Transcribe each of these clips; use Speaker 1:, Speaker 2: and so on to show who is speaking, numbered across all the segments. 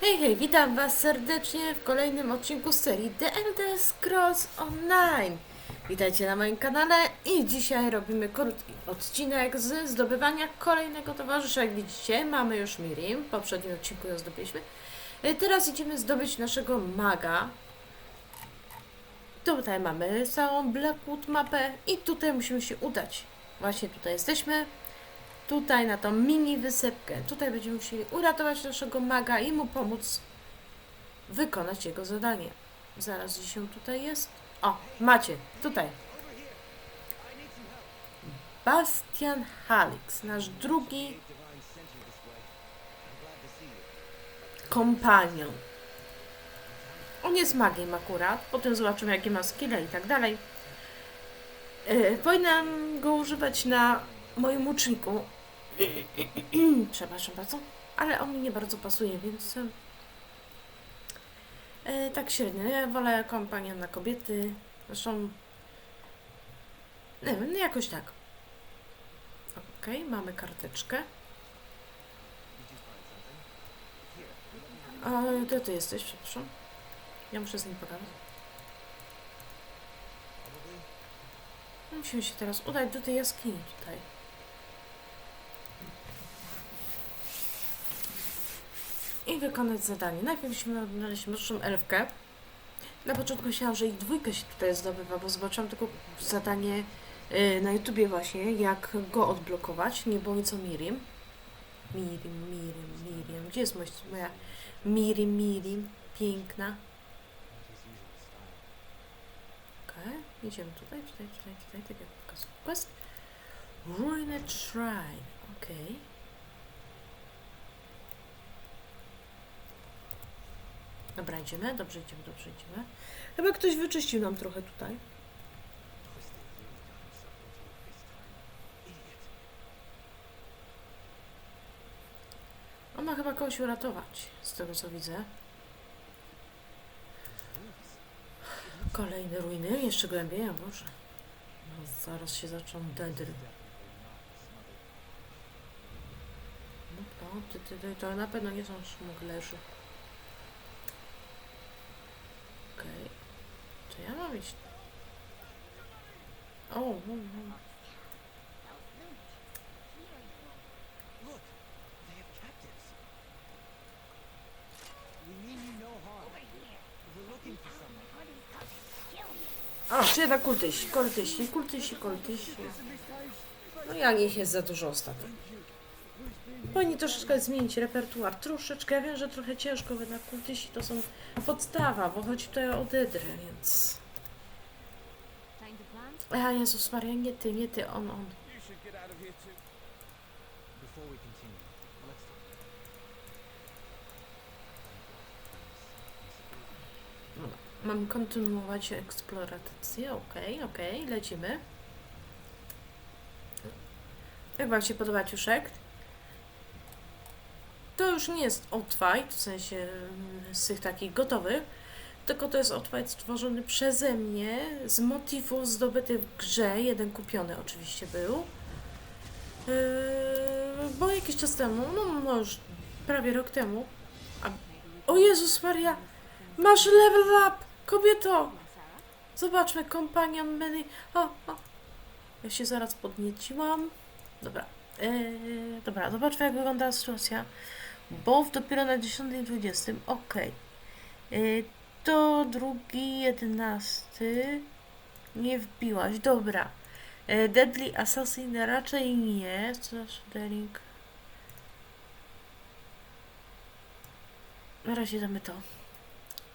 Speaker 1: Hej, hej, witam Was serdecznie w kolejnym odcinku serii The Elder Online. Witajcie na moim kanale i dzisiaj robimy krótki odcinek z zdobywania kolejnego towarzysza. Jak widzicie, mamy już Mirim, w poprzednim odcinku ją zdobyliśmy. E, Teraz idziemy zdobyć naszego maga. Tutaj mamy całą Blackwood mapę i tutaj musimy się udać. Właśnie tutaj jesteśmy tutaj na tą mini wysepkę. Tutaj będziemy musieli uratować naszego maga i mu pomóc wykonać jego zadanie. Zaraz gdzieś się tutaj jest. O, macie, tutaj. Bastian Halix, nasz drugi kompanion. On jest magiem akurat, potem zobaczymy jakie ma skille i tak dalej. Yy, powinnam go używać na moim łuczniku. Przepraszam bardzo, ale on mi nie bardzo pasuje, więc e, tak średnio. Ja wolę kompanię na kobiety. Zresztą nie wiem, no jakoś tak. Okej, mamy karteczkę. A gdzie ty jesteś, przepraszam? Ja muszę z nim pogadać. Musimy się teraz udać do tej jaskini tutaj. I wykonać zadanie. Najpierw musimy odnaleźć młodszą elfkę. Na początku myślałam, że ich dwójkę się tutaj zdobywa, bo zobaczyłam tylko zadanie y, na YouTubie właśnie, jak go odblokować. Nie było nic o Mirim. Mirim, Mirim, Mirim. Gdzie jest moja, Mirim, Mirim? Piękna. Okej, idziemy tutaj, tutaj, tutaj, tutaj, tak jak pokazał quest. Ruined Shrine, okej. Dobra, idziemy, dobrze idziemy, dobrze idziemy. Chyba ktoś wyczyścił nam trochę tutaj. On ma chyba kogoś uratować, z tego co widzę. Kolejne ruiny, jeszcze głębiej, a może. No, zaraz się zaczną dedry. No to, ty, ty, to na pewno nie są szmuglerzy. Okej. Czy ja mam iść? O, o, o. A, czy jednak kultyści, kultyści, kultyści, kultyści. No ja nie jest za dużo ostatnio. Powinni troszeczkę zmienić repertuar. Troszeczkę, ja wiem, że trochę ciężko, bo jednak kultyści to są podstawa, bo chodzi tutaj o dydry, więc... A Jezus Maria, nie ty, nie ty, on, on. Mam kontynuować eksplorację, okej, okej, lecimy. Jak Wam się podoba ciuszek? To już nie jest Outfight, w sensie mm, z tych takich gotowych, tylko to jest Outfight stworzony przeze mnie z motywów zdobytych w grze, jeden kupiony oczywiście był. Yy, bo jakiś czas temu, no, no już prawie rok temu, a... O Jezus Maria! Masz level up! Kobieto! Zobaczmy, kompanion menu. O, o. Ja się zaraz podnieciłam. Dobra. Eee, dobra, zobaczmy jak wygląda sytuacja. Bo dopiero na 10.20. Okej. Eee, to drugi, jedenasty. Nie wbiłaś. Dobra. Eee, Deadly Assassin raczej nie. Slash Daring. Na razie damy to.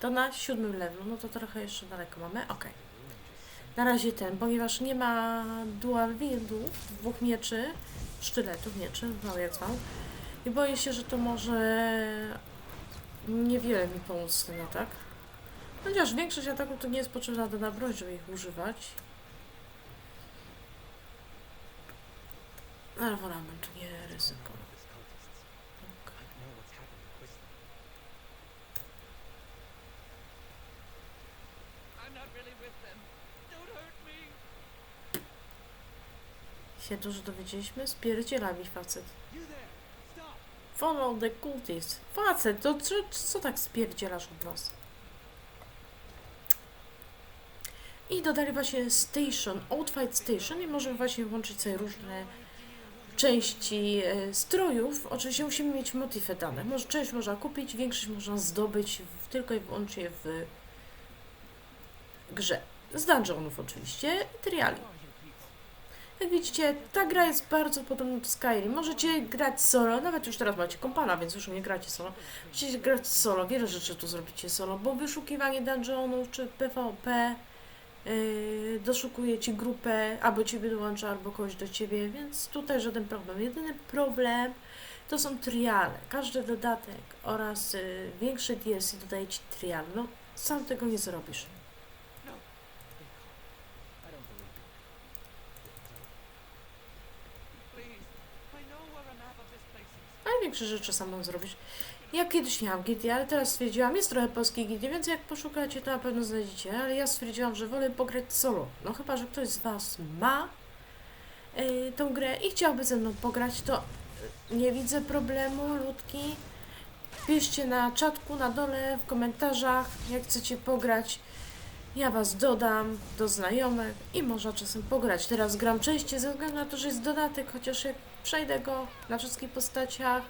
Speaker 1: To na siódmym levelu, no to trochę jeszcze daleko mamy. Ok. Na razie ten, ponieważ nie ma dual wieldów, dwóch mieczy, sztyletów mieczy, zwał jak zwał. I boję się, że to może niewiele mi pomóc ten atak. Chociaż większość ataków to nie jest potrzebna do nabroń, żeby ich używać. Ale wolałabym tu nie
Speaker 2: me.
Speaker 1: Się dużo dowiedzieliśmy? Mi facet. Follow the cultist. Facet, to co, co tak spierdzielasz od nas? I dodali właśnie Station, Outfight Station i możemy właśnie włączyć sobie różne części e, strojów. Oczywiście musimy mieć motywy dane. Może, część można kupić, większość można zdobyć w, tylko i wyłącznie w grze. Z dungeonów oczywiście triali. Jak widzicie, ta gra jest bardzo podobna do Skyrim. Możecie grać solo, nawet już teraz macie kompana, więc już nie gracie solo. Możecie grać solo, wiele rzeczy tu zrobicie solo, bo wyszukiwanie dungeonów czy PvP yy, doszukuje ci grupę, albo ciebie dołącza, albo kogoś do ciebie, więc tutaj żaden problem. Jedyny problem to są triale. Każdy dodatek oraz yy, większy DLC dodaje ci trial. No, sam tego nie zrobisz.
Speaker 2: No, they can't. I don't believe you. Please, I know where a map of this place
Speaker 1: większe rzeczy sam mam zrobić. Ja kiedyś miałam gildię, ale teraz stwierdziłam, jest trochę polskiej gildii, więc jak poszukacie, to na pewno znajdziecie, ale ja stwierdziłam, że wolę pograć solo. No chyba, że ktoś z Was ma yy, tą grę i chciałby ze mną pograć, to yy, nie widzę problemu, ludki. Piszcie na czatku, na dole, w komentarzach, jak chcecie pograć. Ja Was dodam do znajomych i można czasem pograć. Teraz gram częściej ze względu na to, że jest dodatek, chociaż jak przejdę go na wszystkich postaciach,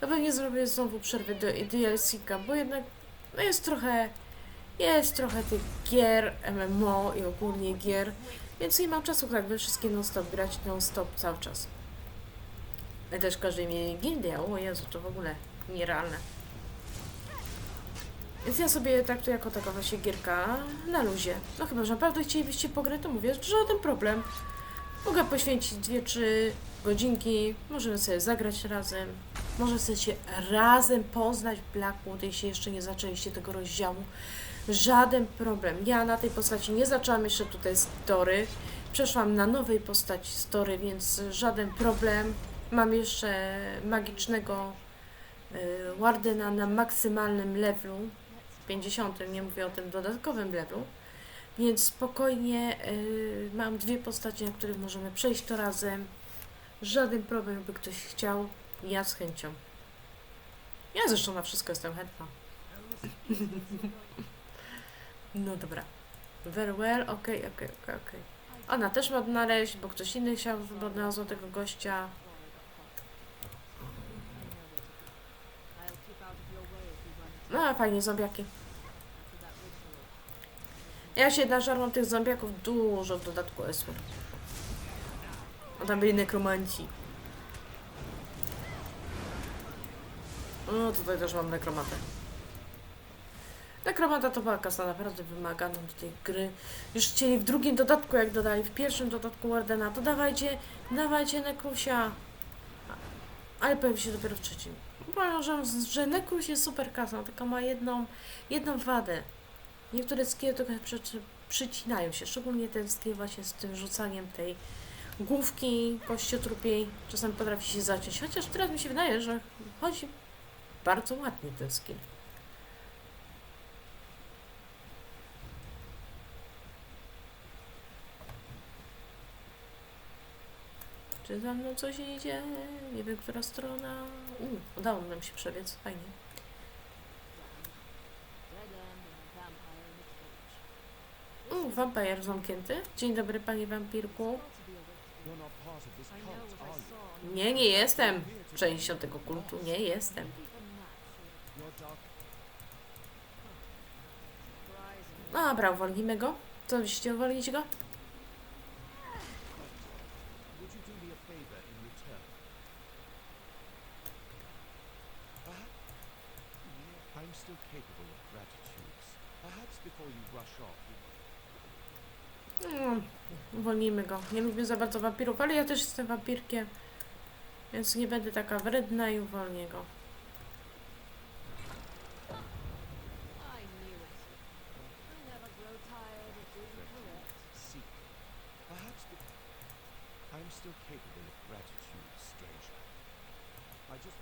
Speaker 1: to pewnie zrobię znowu przerwę do DLC-ka, bo jednak no jest trochę jest trochę tych gier, MMO i ogólnie gier, więc nie mam czasu tak we wszystkie non-stop grać non-stop cały czas. Ale też każdy mieli gildię, o Jezu, to w ogóle nierealne. Więc ja sobie traktuję jako taka właśnie gierka na luzie. No chyba, że naprawdę chcielibyście pograć, to mówię, że żaden problem. Mogę poświęcić 2-3 godzinki, możemy sobie zagrać razem, może chcecie razem poznać Blackwood, jeśli jeszcze nie zaczęliście tego rozdziału. Żaden problem. Ja na tej postaci nie zaczęłam jeszcze tutaj story. Przeszłam na nowej postaci story, więc żaden problem. Mam jeszcze magicznego y, Wardena na maksymalnym levelu, 50, nie mówię o tym dodatkowym levelu. Więc spokojnie y, mam dwie postacie, na których możemy przejść to razem. Żaden problem, jakby ktoś chciał. Ja z chęcią. Ja zresztą na wszystko jestem chętna. No dobra. Very well, okej, okej, okej, okej. Ona też ma odnaleźć, bo ktoś inny chciał, żeby tego gościa. No a fajnie, zombiaki. Ja się nażarłam tych zombiaków dużo w dodatku Esły. A tam byli nekromanci. No tutaj też mam nekromatę. Nekromata to była kasa naprawdę wymagana do tej gry. Już chcieli w drugim dodatku, jak dodali, w pierwszym dodatku Wardena, to dawajcie, dawajcie Nekrusia. Ale pojawi się dopiero w trzecim. Uważam, że Nekrus jest super kasą, tylko ma jedną, jedną wadę. Niektóre skill trochę przy, przycinają się, szczególnie ten skill właśnie z tym rzucaniem tej główki kościotrupiej. Czasem potrafi się zaciąć, chociaż teraz mi się wydaje, że chodzi bardzo ładnie ten skill. Czy za mną coś idzie? Nie wiem, która strona. U, udało nam się przebiec, fajnie. U, wampir zamknięty. Dzień dobry, panie wampirku. Nie, nie jestem częścią tego kultu, nie jestem. Dobra, uwolnimy go. Co byście uwolnić go?
Speaker 2: Would you do me a favor in return? Perhaps I'm still capable of gratitudes. Perhaps before you rush off, you
Speaker 1: Mm, uwolnimy go. Nie lubię za bardzo wampirów, ale ja też jestem wampirkiem. Więc nie będę taka wredna i uwolnię go.
Speaker 2: I'm still capable of gratitude, stranger. I just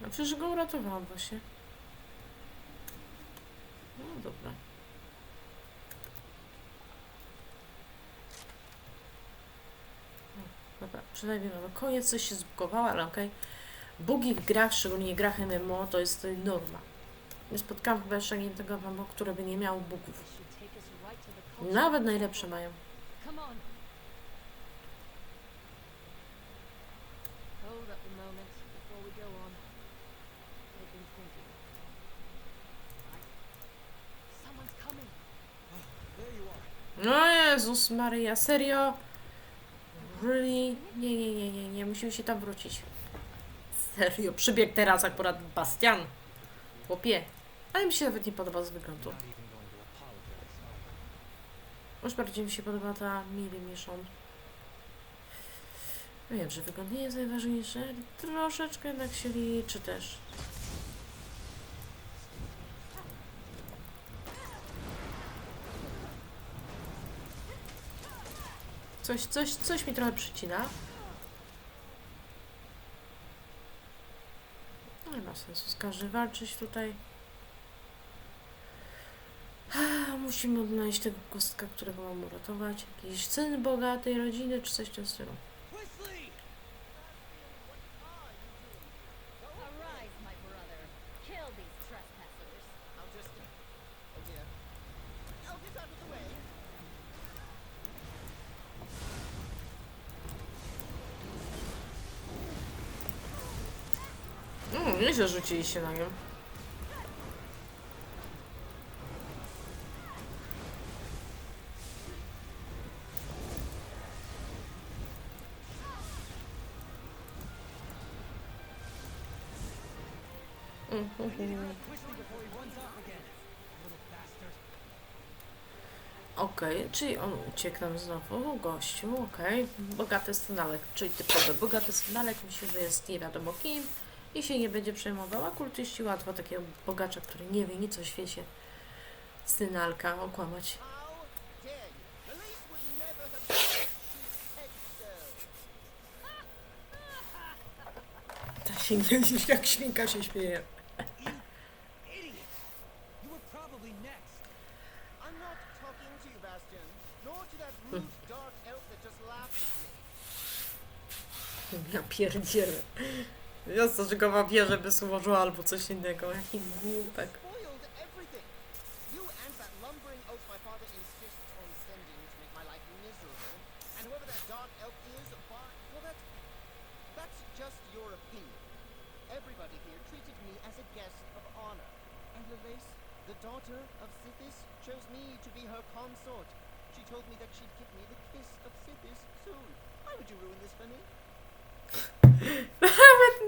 Speaker 1: No przecież go uratowałam właśnie. No dobra. No, Dobra. przynajmniej mamy koniec, coś się zbugowało, ale okej. Bugi w grach, szczególnie grach MMO, to jest norma. Nie spotkałam chyba jeszcze jednego MMO, które by nie miało bugów. Nawet najlepsze mają.
Speaker 3: Hold up a moment before we go on. Been thinking. Someone's coming.
Speaker 2: There you are.
Speaker 1: No Jezus Maryja, serio? Really? Nie, nie, nie, nie, nie, musimy się tam wrócić. Serio, przybiegł teraz akurat Bastian. Chłopie. Ale mi się nawet nie podoba z wyglądu. Już bardziej mi się podoba ta Mili Michon. Wiem, że wygląd nie jest najważniejsze, ale troszeczkę jednak się liczy też. Coś, coś, coś mi trochę przycina. No nie ma sensu z każdym walczyć tutaj. Musimy odnaleźć tego kostka, którego mam uratować. Jakiś syn bogatej rodziny, czy coś w tym stylu. Nieźle rzuciliście na nią.
Speaker 2: Bastard.
Speaker 1: Okej, czyli on uciekł nam znowu. Gościu, okej. Bogaty scenalek, czyli typowy bogaty scenalek. Myślę, że jest nie wiadomo kim i się nie będzie przejmował. A kultyści łatwo takiego bogacza, który nie wie nic o świecie synalka okłamać. Ta się jak świnka się śmieje.
Speaker 4: Me.
Speaker 1: Ja pierdzielę. Ja co, że go ma wie, żeby złożyła albo coś innego. Jaki głupek.
Speaker 4: Daughter of Sithis, chose me to be her consort. She told me that she'd give me the kiss of Sithis soon. Why would you ruin this for me?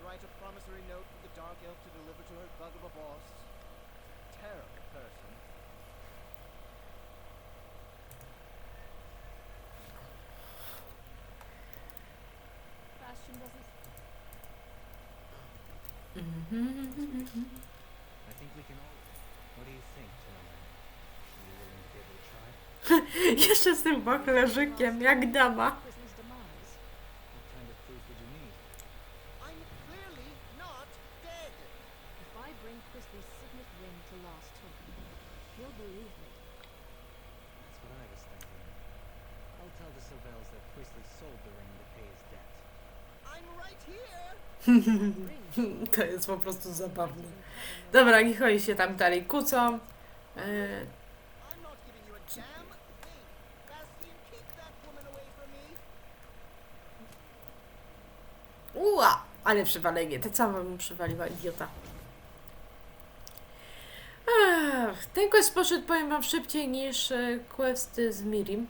Speaker 4: him. I can write a promissory note for the Dark Elf to deliver to her bug of a boss. Terrible person.
Speaker 3: Bastion doesn't.
Speaker 2: I think we can all. What do you think, gentlemen? Are you willing to give it a try?
Speaker 1: Jeszcze z tym boklerzykiem, jak dama.
Speaker 3: To
Speaker 1: jest po prostu zabawne. Dobra, niech oni się tam dalej kłócą.
Speaker 4: Me.
Speaker 1: Ua! Ale przywalenie, te całe mu przywaliła, idiota. Ach, ten quest poszedł, powiem wam, szybciej niż e, questy z Mirim.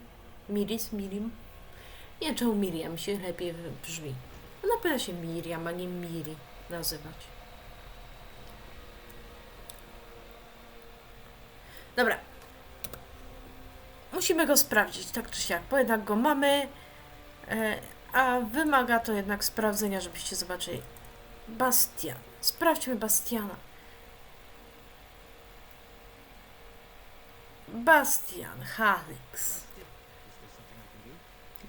Speaker 1: Miris, Mirim. Nie czemu Miriam się lepiej brzmi. No na pewno się Miriam, a nie Miri nazywać. Dobra. Musimy go sprawdzić, tak czy siak, bo jednak go mamy. E, a wymaga to jednak sprawdzenia, żebyście zobaczyli. Bastian. Sprawdźmy Bastiana. Bastian Halix.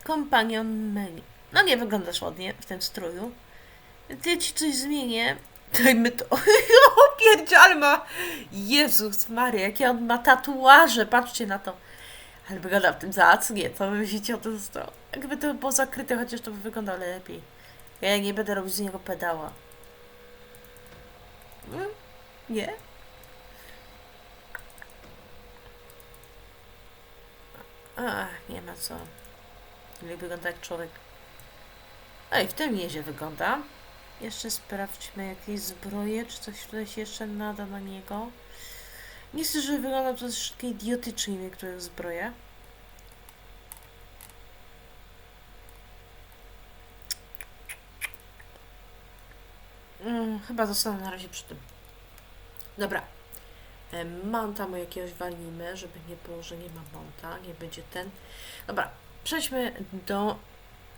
Speaker 1: Kompanion menu. No nie wyglądasz ładnie w tym stroju. Ja ci coś zmienię. Dajmy to. O pierdziele ma. Jezus Maria, jakie on ma tatuaże. Patrzcie na to. Ale wygląda w tym zacnie. Co wy myślicie o tym? Jakby to było zakryte, chociaż to by wyglądało lepiej. Ja nie będę robić z niego pedała. Mm, Nie? Ach, nie ma co. Nie wygląda jak człowiek. Ej, w tym jezie wygląda. Jeszcze sprawdźmy jakieś zbroje, czy coś tutaj się jeszcze nada na niego. Nie chcę, żeby wyglądał troszeczkę idiotycznie niektórych zbroje. Mm, chyba zostanę na razie przy tym. Dobra. Mounta mu jakiegoś walimy, żeby nie było, że nie ma mounta, nie będzie ten. Dobra, przejdźmy do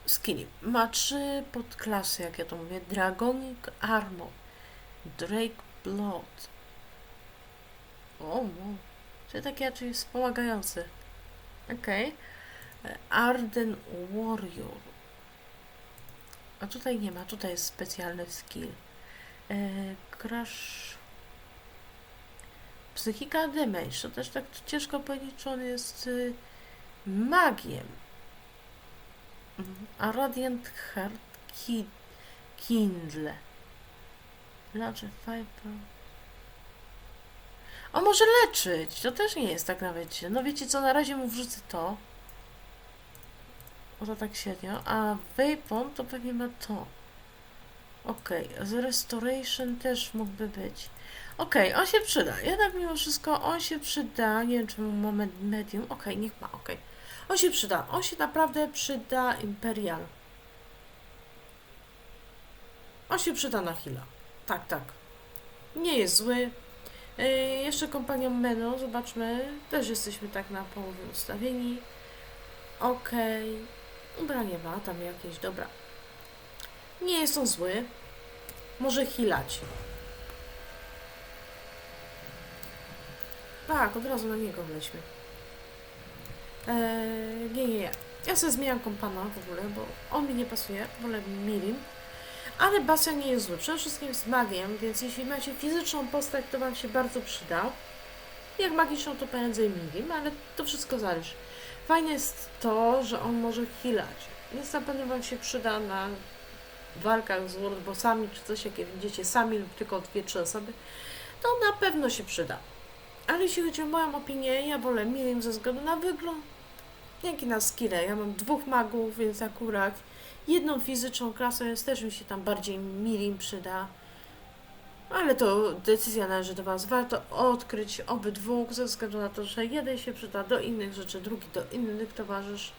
Speaker 1: skilli. Ma trzy podklasy, jak ja to mówię. Dragonic Armor, Drake Blood. O, o. Czyli takie raczej wspomagające. Okej. E, Arden Warrior. A tutaj nie ma, tutaj jest specjalny skill. E, Crash Psychika Damage, to też tak ciężko powiedzieć, czy on jest y, magiem. A Radiant Heart Ki Kindle. Leczy Five On może leczyć, to też nie jest tak nawet. No wiecie co, na razie mu wrzucę to. O to tak średnio. A Vapon to pewnie ma to. Okej, z Restoration też mógłby być. Okej, on się przyda. Jednak mimo wszystko on się przyda. Nie wiem, czy moment medium. Okej, niech ma, okej. On się przyda. On się naprawdę przyda Imperial. On się przyda na Hila. Tak, tak. Nie jest zły. Yy, jeszcze kompanią Meno, zobaczmy. Też jesteśmy tak na połowie ustawieni. Okej. Ubranie ma tam jakieś, dobra. Nie jest on zły. Może hilać. Tak, od razu na niego wleźmy. Eee, nie, nie, nie. Ja sobie zmieniam kompana w ogóle, bo on mi nie pasuje. Wolę Mirim. Ale Bastian nie jest zły. Przede wszystkim jest magiem, więc jeśli macie fizyczną postać, to Wam się bardzo przyda. Jak magiczną, to prędzej Mirim, ale to wszystko zależy. Fajne jest to, że on może healać. Więc na pewno Wam się przyda na walkach z World Bossami, czy coś, jakie widzicie sami lub tylko dwie, trzy osoby, to na pewno się przyda. Ale jeśli chodzi o moją opinię, ja wolę Mirim ze względu na wygląd, jak i na skille. Ja mam dwóch magów, więc akurat jedną fizyczną klasę, więc też mi się tam bardziej Mirim przyda. Ale to decyzja należy do Was. Warto odkryć obydwu, ze względu na to, że jeden się przyda do innych rzeczy, drugi do innych towarzysz.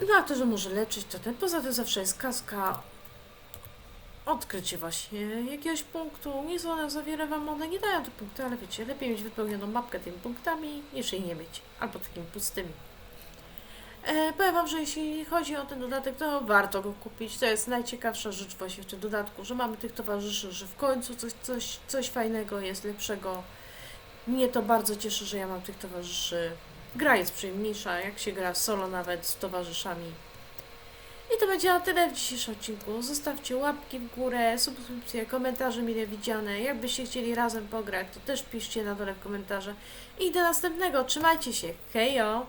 Speaker 1: No a to, że może leczyć, to ten. Poza tym zawsze jest kaska. Odkrycie właśnie jakiegoś punktu. Nie one zawiera Wam, one nie dają te punkty, ale wiecie, lepiej mieć wypełnioną mapkę tymi punktami, niż jej nie mieć. Albo takimi pustymi. E, powiem Wam, że jeśli chodzi o ten dodatek, to warto go kupić. To jest najciekawsza rzecz właśnie w tym dodatku, że mamy tych towarzyszy, że w końcu coś, coś, coś fajnego jest, lepszego. Mnie to bardzo cieszy, że ja mam tych towarzyszy. Gra jest przyjemniejsza, jak się gra solo nawet z towarzyszami. I to będzie na tyle w dzisiejszym odcinku. Zostawcie łapki w górę, subskrypcje, komentarze mile widziane. Jakbyście chcieli razem pograć, to też piszcie na dole w komentarze. I do następnego. Trzymajcie się. Hejo!